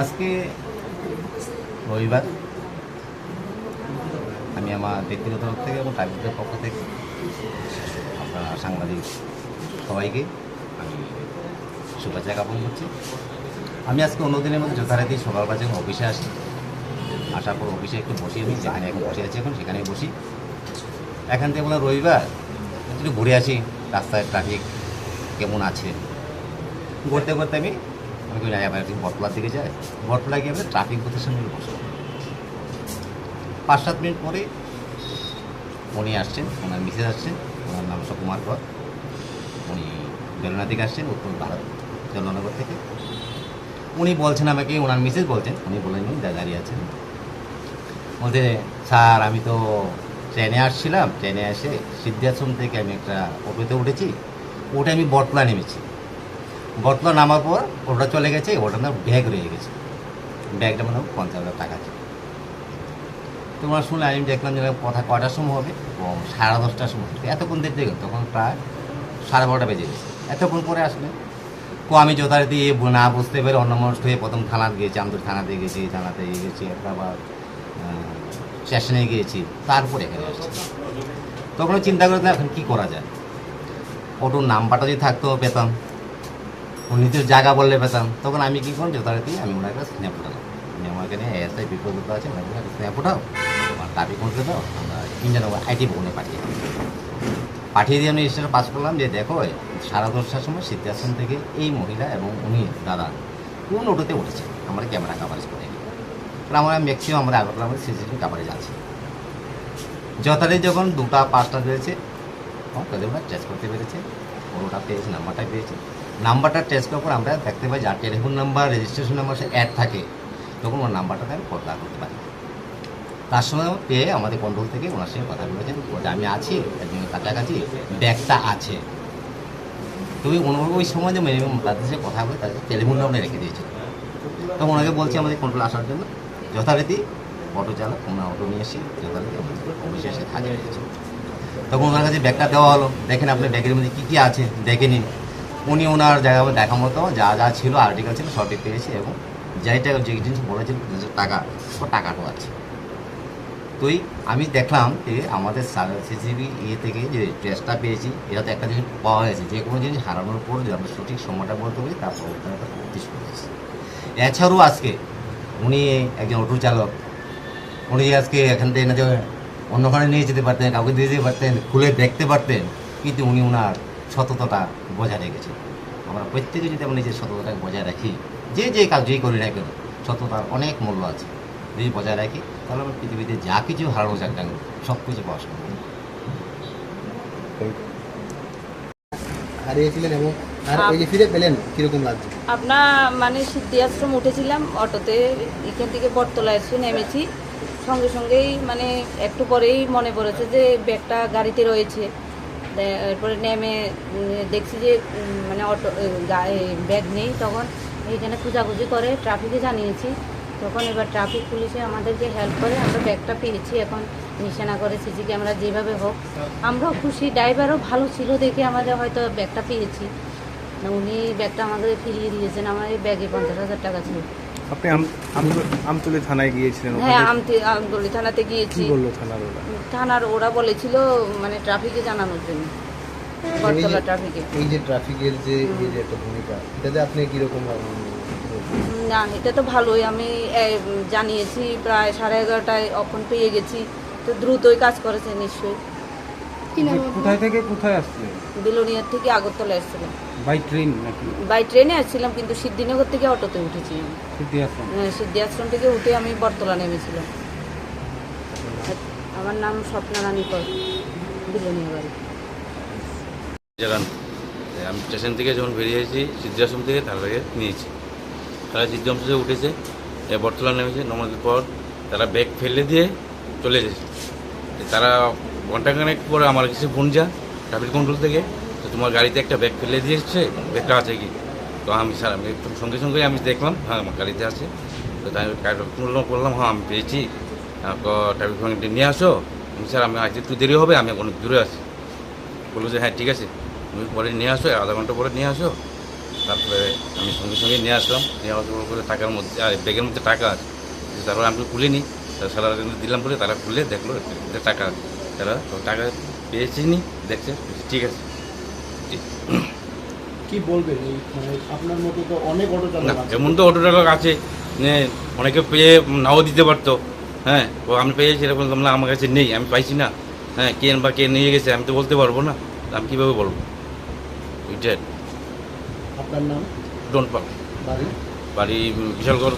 আজকে রবিবার। আমি আমার ব্যক্তিগত তরফ থেকে এবং ট্রাইবেলের পক্ষ থেকে আপনার সাংবাদিক সবাইকে আমি শুভেচ্ছা জ্ঞাপন করছি। আমি আজকে অন্যদিনের মধ্যে যথারীতি সকালবেলা যখন অফিসে আসি। আসার পর অফিসে একটু বসি আমি, যেখানে এখন বসে আছি এখন সেখানেই বসি। এখান থেকে বললাম রবিবার, একটু ঘুরে আসি, রাস্তায় ট্রাফিক কেমন আছে? ঘুরতে ঘুরতে আমি আমি কই না আবার একটু বটতলার দিকে যাই বটতলা গিয়ে আমি ট্রাফিক সামনে বসে পাঁচ সাত মিনিট পরে উনি আসছেন, ওনার মিসেস আসছেন, ওনার নাম সুকুমার কর। উনি বেলনা থেকে আসছেন, উত্তর ভারত, জলনগর থেকে। উনি বলছেন আমাকে, ওনার মিসেস বলছেন, উনি বলেন উনি দাঁড়িয়ে আছেন। বলতে স্যার, আমি তো ট্রেনে আসছিলাম, ট্রেনে এসে সিদ্ধাশ্রম থেকে আমি একটা অটোতে উঠেছি। ওটা আমি বটতলা নেমেছি। বটতলা নামার পর ওটা চলে গেছে, ওটা না ব্যাগ রয়ে গেছে। ব্যাগটা মানে পঞ্চাশ হাজার টাকা ছিল। তোমরা শুনলে, আমি দেখলাম যে কথা কটার সময় হবে? ও সাড়ে দশটার সময়। এতক্ষণ দেখতে গেল, তখন প্রায় সাড়ে বারোটা বেজে গেছে। এতক্ষণ পরে আসলে কো, আমি যথারীতি না বুঝতে পেরে অন্য মানুষ হয়ে প্রথম থানাতে গিয়েছি আমদুর থানাতে গেছি থানাতে গেছি আবার স্টেশনে গিয়েছি, তারপরে এখানে আসছি। তখন চিন্তা করে এখন কী করা যায়? অটোর নাম্বারটা যদি থাকতো, পেতাম। ও নিজের জায়গা বললে পেতাম। তখন আমি কী করলাম যথারীতি আমি ওনার একটা স্ন্যাপ উঠালাম আমি আমার এখানে এসআই বিপদ আছে ওনাকে একটা স্ন্যাপ উঠাও আমার দাবি করতে দাও, আমরা ইন্ডিয়ান আইটি ভবনে পাঠিয়ে দিই। পাঠিয়ে দিয়ে আমি স্টেশনে পাস করলাম যে, দেখো সাড়ে দশটার সময় সিদ্ধাশ্রম থেকে এই মহিলা এবং উনি দাদা কোন অটোতে উঠেছে, আমরা ক্যামেরা কাভারেজ করে আমরা ম্যাক্সিমাম আমরা আগরতলা আমাদের সিসিটিভি কাভারেজ আছে। যথারীতি যখন দুটা, পাঁচটা রয়েছে তাদের ওরা ট্রেস করতে পেরেছে ওটা পেয়েছে নাম্বারটা পেয়েছে। নাম্বারটা ট্রেস করার পর আমরা দেখতে পাই যার টেলিফোন নাম্বার রেজিস্ট্রেশন নাম্বার সে অ্যাড থাকে। তখন ওর নাম্বারটা আমি পর্দা করতে পারি। তার সঙ্গে পেয়ে আমাদের কন্ট্রোল থেকে ওনার সঙ্গে কথা বলেছেন যে আমি আছি, একজনের কাছাকাছি, ব্যাগটা আছে। তুমি ওই সময় যে মিনিমাম তাদের সাথে কথা বলে তাদের টেলিফোন নাম্বার রেখে দিয়েছিল। তো ওনাকে বলছি আমাদের কন্ট্রোল আসার জন্য, যথারীতি অটো চালক ওনার অটো নিয়ে এসে যথারীতি অফিসে এসে হাজির হয়েছে। তখন ওনার কাছে ব্যাগটা দেওয়া হলো। দেখেন আপনার ব্যাগের মধ্যে কী কী আছে, দেখে নিন। উনি ওনার জায়গা দেখা মতো, যা যা ছিল আর্টিকেল ছিল, সবই পেয়েছে এবং যেটা যে জিনিস বলেছিল টাকা ও টাকাটাও আছে। তুই, আমি দেখলাম যে আমাদের সিসিবি ইয়ে থেকে যে ড্রেসটা পেয়েছি এটা তো একটা জিনিস পাওয়া গেছে, যে কোনো জিনিস হারানোর পর যদি আমরা সঠিক সময়টা বলতে পারি তারপর ওটা করতে শুরু করেছি এছাড়াও আজকে উনি একজন অটো চালক, উনি আজকে এখান থেকে না যে অন্যখানে নিয়ে যেতে পারতেন, কাউকে দিয়ে যেতে পারতেন, খুলে দেখতে পারতেন, কিন্তু উনি ওনার সততাটা বজায় রেখেছে। আমরা প্রত্যেকে যদি আমরা নিজের সততাটাকে বজায় রাখি যে যে কাজ যেই করি না কেন সততার অনেক মূল্য আছে। যদি বজায় রাখি তাহলে আমরা পৃথিবীতে যা কিছু হারানো যাক কেন, সব কিছু পাওয়া সম্ভব। হারিয়েছিলেন এবং আর ওই যে ফিরে পেলেন কীরকম লাগছে? আপনার মানে সিদ্ধি আশ্রম উঠেছিলাম অটোতে এখান থেকে বটতলা এসে নেমেছি। সঙ্গে সঙ্গেই মানে একটু পরেই মনে পড়েছে যে ব্যাগটা গাড়িতে রয়েছে। এরপরে নেমে দেখছি যে মানে অটো ব্যাগ নেই তখন। এইখানে খোঁজাখুঁজি করে, ট্রাফিকে জানিয়েছি। তখন এবার ট্রাফিক পুলিশে আমাদেরকে হেল্প করে, আমরা ব্যাগটা পেয়েছি এখন নিশানা করে সিসি ক্যামেরা যেভাবে হোক। আমরাও খুশি, ড্রাইভারও ভালো ছিল দেখে আমাদের হয়তো ব্যাগটা পেয়েছি। উনি ব্যাগটা আমাদের ফিরিয়ে দিয়েছেন, আমার এই ব্যাগে পঞ্চাশ হাজার টাকা ছিল। আপনি আম- আমতলী- থানায় গিয়েছিলেন হ্যাঁ আমতলি থানাতে কি গিয়েছি বলল থানার ওরা? থানার ওরা বলেছিল মানে ট্রাফিকে জানানোর জন্য। বটতলা ট্রাফিকে। এই যে ট্রাফিকের যে এই যে একটা ভূমিকা এটাতে আপনি কীরকম না এটা তো ভালোই। আমি জানিয়েছি প্রায় সাড়ে এগারোটায় অখন পেয়ে গেছি। তো দ্রুতই কাজ করেছে নিশ্চয়ই। কোথায় থেকে কোথায় আসছে বিলোনিয়ার থেকে আগরতলা এসেছিলাম। বাই ট্রেন নাকি? বাই ট্রেনে আসছিলাম কিন্তু সিদ্ধিনগর থেকে অটোতে উঠেছি আমি। সিদ্ধি আশ্রম হ্যাঁ, সিদ্ধি আশ্রম থেকে উঠে আমি নেমেছিলাম। আমার নাম স্বপ্না রানী কর বিলোনিয়া বাড়ি। জাগান আমি স্টেশন থেকে যখন বেরিয়েছি সিদ্ধাশ্রম থেকে তার আগে নিয়েছি। তারা সিদ্ধাশ্রম থেকে উঠেছে এ বটতলা নেমেছে নামার পর তারা ব্যাগ ফেলে দিয়ে চলে গেছে। তারা ঘন্টাখানেক পরে আমার কাছে ফোন যা ট্রাফিক কন্ট্রোল থেকে। তো তোমার গাড়িতে একটা ব্যাগ ফেলে দিয়ে এসছে ব্যাগটা আছে কি? তো আমি স্যার আমি একদম সঙ্গে সঙ্গে আমি দেখলাম হ্যাঁ আমার গাড়িতে আছে। তো তাই কন্ট্রোল করলাম হ্যাঁ আমি পেয়েছি। ট্রাফিক পয়েন্টে নিয়ে আসো। আমি, স্যার আমি আজ একটু দেরি হবে আমি অনেক দূরে আছি। বলল যে হ্যাঁ ঠিক আছে। তুমি পরে নিয়ে আসো আধা ঘণ্টা পরে নিয়ে আসো। তারপরে আমি সঙ্গে সঙ্গে নিয়ে আসলাম। নিয়ে আসার করে টাকার মধ্যে আর ব্যাগের মধ্যে টাকা আছে। তারপরে আমি খুলিনি। সারা দিলাম বলে তারা খুলে দেখল টাকা আছে। তারা তো টাকা পেয়েছি নি দেখছে ঠিক আছে। কি বলবেন মানে আপনার মতো তো অনেক অটো চালক এমন তো অটো চালক আছে অনেকে পেয়ে নাও দিতে পারতো। হ্যাঁ ও আমি পেয়েছি এরকম না আমার কাছে নেই আমি পাইছি না। হ্যাঁ কে বা কে নিয়ে গেছে আমি তো বলতে পারব না। আমি কীভাবে বলব? আপনার নাম? ডোন্ট পাল বাড়ি? বাড়ি বিশালগড়।